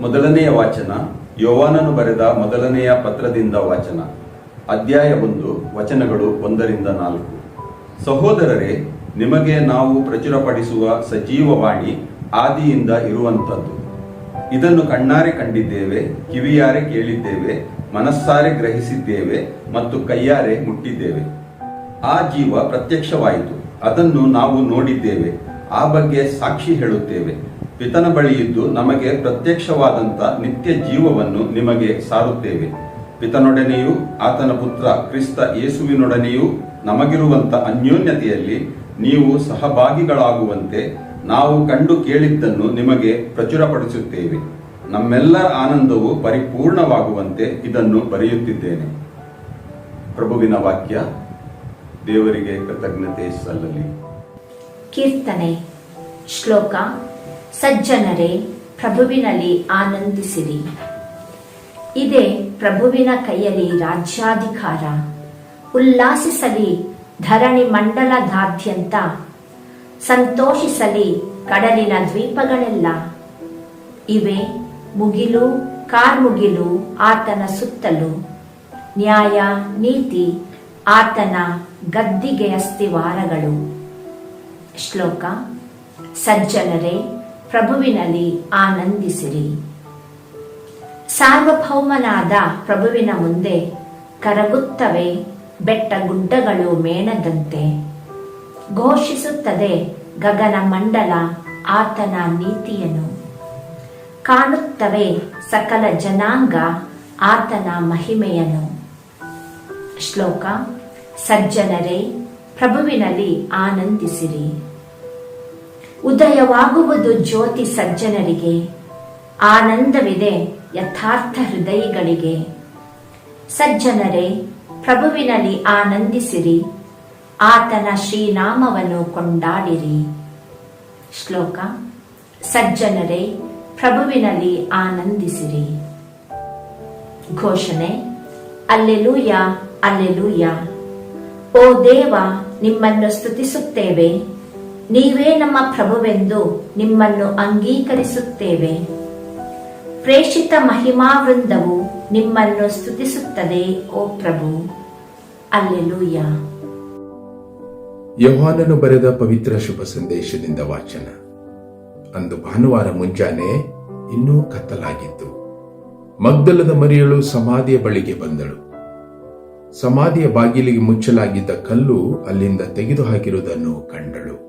ಮೊದಲನೆಯ ವಾಚನ, ಯೋವಾನನು ಬರೆದ ಮೊದಲನೆಯ ಪತ್ರದಿಂದ ವಾಚನ. ಅಧ್ಯಾಯ ಒಂದು, ವಚನಗಳು ಒಂದರಿಂದ ನಾಲ್ಕು. ಸಹೋದರರೇ, ನಿಮಗೆ ನಾವು ಪ್ರಚುರಪಡಿಸುವ ಸಜೀವವಾಣಿ ಆದಿಯಿಂದ ಇರುವಂಥದ್ದು. ಇದನ್ನು ಕಣ್ಣಾರೆ ಕಂಡಿದ್ದೇವೆ, ಕಿವಿಯಾರೆ ಕೇಳಿದ್ದೇವೆ, ಮನಸ್ಸಾರೆ ಗ್ರಹಿಸಿದ್ದೇವೆ ಮತ್ತು ಕೈಯಾರೆ ಮುಟ್ಟಿದ್ದೇವೆ. ಆ ಜೀವ ಪ್ರತ್ಯಕ್ಷವಾಯಿತು, ಅದನ್ನು ನಾವು ನೋಡಿದ್ದೇವೆ, ಆ ಬಗ್ಗೆ ಸಾಕ್ಷಿ ಹೇಳುತ್ತೇವೆ. ಪಿತನ ಬಳಿಯಿದ್ದು ನಮಗೆ ಪ್ರತ್ಯಕ್ಷವಾದಂಥ ನಿತ್ಯ ಜೀವವನ್ನು ನಿಮಗೆ ಸಾರುತ್ತೇವೆ. ಪಿತನೊಡನೆಯೂ ಆತನ ಪುತ್ರ ಕ್ರಿಸ್ತ ಯೇಸುವಿನೊಡನೆಯೂ ನಮಗಿರುವಂಥ ಅನ್ಯೋನ್ಯತೆಯಲ್ಲಿ ನೀವು ಸಹಭಾಗಿಗಳಾಗುವಂತೆ ನಾವು ಕಂಡು ಕೇಳಿದ್ದನ್ನು ನಿಮಗೆ ಪ್ರಚುರಪಡಿಸುತ್ತೇವೆ. ನಮ್ಮೆಲ್ಲರ ಆನಂದವು ಪರಿಪೂರ್ಣವಾಗುವಂತೆ ಇದನ್ನು ಬರೆಯುತ್ತಿದ್ದೇನೆ. ಪ್ರಭುವಿನ ವಾಕ್ಯ, ದೇವರಿಗೆ ಕೃತಜ್ಞತೆ ಸಲ್ಲಲಿ. ಕೀರ್ತನೆ ಶ್ಲೋಕ ಸಜ್ಜನರೇ, ಪ್ರಭುವಿನಲ್ಲಿ ಆನಂದಿಸಿರಿ. ಇದೇ ಪ್ರಭುವಿನ ಕೈಯಲ್ಲಿ ರಾಜ್ಯಾಧಿಕಾರ. ಉಲ್ಲಾಸಿಸಲಿ, ಧರಣಿ ಮಂಡಲದಾದ್ಯಂತ. ಸಂತೋಷಿಸಲಿ, ಕಡಲಿನ ದ್ವೀಪಗಳೆಲ್ಲ. ಇವೆ ಮುಗಿಲು, ಕಾರ್ಮುಗಿಲು, ಆತನ ಸುತ್ತಲೂ. ನ್ಯಾಯ, ನೀತಿ, ಆತನ ಗದ್ದಿಗೆ ಅಸ್ತಿವಾರಗಳು. ಶ್ಲೋಕ, ಸಜ್ಜನರೇ ಪ್ರಭುವಿನಲ್ಲಿ ಆನಂದಿಸಿರಿ. ಸಾರ್ವಭೌಮನಾದ ಪ್ರಭುವಿನ ಮುಂದೆ ಕರಗುತ್ತವೆ, ಬೆಟ್ಟ ಗುಡ್ಡಗಳು ಮೇಣದಂತೆ ಘೋಷಿಸುತ್ತದೆ, ಗಗನ ಮಂಡಲ ಆತನ ನೀತಿಯನ್ನು. ಕಾಣುತ್ತವೆ ಸಕಲ ಜನಾಂಗ ಆತನ ಮಹಿಮೆಯನ್ನು. ಶ್ಲೋಕ, ಸಜ್ಜನರೇ, ಪ್ರಭುವಿನಲ್ಲಿ ಆನಂದಿಸಿರಿ. ಉದಯವಾಗುವುದು ಜ್ಯೋತಿ ಸಜ್ಜನರಿಗೆ, ಆನಂದವಿದೆ ಯಥಾರ್ಥ ಹೃದಯಗಳಿಗೆ. ಸಜ್ಜನರೇ, ಪ್ರಭುವಿನಲ್ಲಿ ಆನಂದಿಸಿರಿ, ಆತನ ಶ್ರೀನಾಮವನ್ನು ಕೊಂಡಾಡಿರಿ. ಶ್ಲೋಕ, ಸಜ್ಜನರೇ, ಪ್ರಭುವಿನಲ್ಲಿ ಆನಂದಿಸಿರಿ. ಘೋಷಣೆ, ಅಲ್ಲೆಲೂಯ ಅಲ್ಲೆಲೂಯ. ಓ ದೇವ, ನಿಮ್ಮನ್ನು ಸ್ತುತಿಸುತ್ತೇವೆ. ನೀವೇ ನಮ್ಮ ಪ್ರಭುವೆಂದು ನಿಮ್ಮನ್ನು ಅಂಗೀಕರಿಸುತ್ತೇವೆ. ಪ್ರೇಷಿತ ಮಹಿಮಾ ವೃಂದವು ನಿಮ್ಮನ್ನು ಸ್ತುತಿಸುತ್ತದೆ, ಓ ಪ್ರಭು. ಅಲ್ಲೆಲೂಯ. ಯೋಹಾನನು ಬರೆದ ಪವಿತ್ರ ಶುಭ ಸಂದೇಶದಿಂದ ವಾಚನ. ಅಂದು ಭಾನುವಾರ ಮುಂಜಾನೆ ಇನ್ನೂ ಕತ್ತಲಾಗಿತ್ತು. ಮಗ್ದಲದ ಮರಿಯಳು ಸಮಾಧಿಯ ಬಳಿಗೆ ಬಂದಳು. ಸಮಾಧಿಯ ಬಾಗಿಲಿಗೆ ಮುಚ್ಚಲಾಗಿದ್ದ ಕಲ್ಲು ಅಲ್ಲಿಂದ ತೆಗೆದುಹಾಕಿರುವುದನ್ನು ಕಂಡಳು.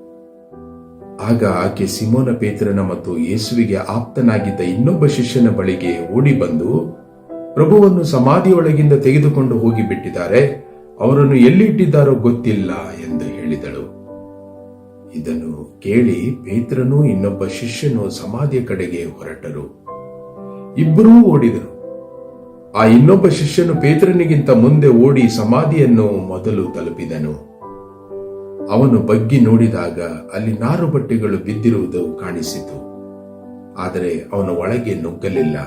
ಆಗ ಆಕೆ ಸಿಮೋನ ಪೇತ್ರನ ಮತ್ತು ಯೇಸುವಿಗೆ ಆಪ್ತನಾಗಿದ್ದ ಇನ್ನೊಬ್ಬ ಶಿಷ್ಯನ ಬಳಿಗೆ ಓಡಿ ಬಂದು ಪ್ರಭುವನ್ನು ಸಮಾಧಿಯೊಳಗಿಂದ ತೆಗೆದುಕೊಂಡು ಹೋಗಿ ಬಿಟ್ಟಿದ್ದಾರೆ, ಅವರನ್ನು ಎಲ್ಲಿಟ್ಟಿದ್ದಾರೋ ಗೊತ್ತಿಲ್ಲ ಎಂದು ಹೇಳಿದಳು. ಇದನ್ನು ಕೇಳಿ ಪೇತ್ರನು ಇನ್ನೊಬ್ಬ ಶಿಷ್ಯನು ಸಮಾಧಿಯ ಕಡೆಗೆ ಹೊರಟರು. ಇಬ್ಬರೂ ಓಡಿದರು. ಆ ಇನ್ನೊಬ್ಬ ಶಿಷ್ಯನು ಪೇತ್ರನಿಗಿಂತ ಮುಂದೆ ಓಡಿ ಸಮಾಧಿಯನ್ನು ಮೊದಲು ತಲುಪಿದನು. ಅವನು ಬಗ್ಗಿ ನೋಡಿದಾಗ ಅಲ್ಲಿ ನಾರು ಬಟ್ಟೆಗಳು ಬಿದ್ದಿರುವುದು ಕಾಣಿಸಿತು. ಆದರೆ ಅವನ ಒಳಗೆ ನುಗ್ಗಲಿಲ್ಲ.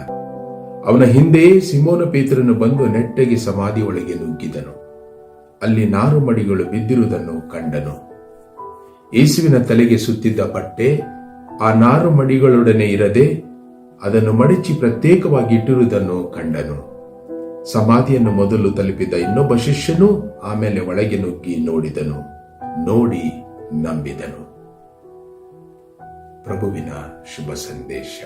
ಅವನ ಹಿಂದೆಯೇ ಸಿಮೋನ ಪೇತ್ರನು ಬಂದು ನೆಟ್ಟಗೆ ಸಮಾಧಿ ಒಳಗೆ ನುಗ್ಗಿದನು. ಅಲ್ಲಿ ನಾರು ಮಡಿಗಳು ಬಿದ್ದಿರುವುದನ್ನು ಕಂಡನು. ಯೇಸುವಿನ ತಲೆಗೆ ಸುತ್ತಿದ್ದ ಬಟ್ಟೆ ಆ ನಾರು ಮಡಿಗಳೊಡನೆ ಇರದೆ ಅದನ್ನು ಮಡಚಿ ಪ್ರತ್ಯೇಕವಾಗಿ ಇಟ್ಟಿರುವುದನ್ನು ಕಂಡನು. ಸಮಾಧಿಯನ್ನು ಮೊದಲು ತಲುಪಿದ ಇನ್ನೊಬ್ಬ ಶಿಷ್ಯನು ಆಮೇಲೆ ಒಳಗೆ ನುಗ್ಗಿ ನೋಡಿದನು. ನೋಡಿ ನಂಬಿದನು. ಪ್ರಭುವಿನ ಶುಭ ಸಂದೇಶ.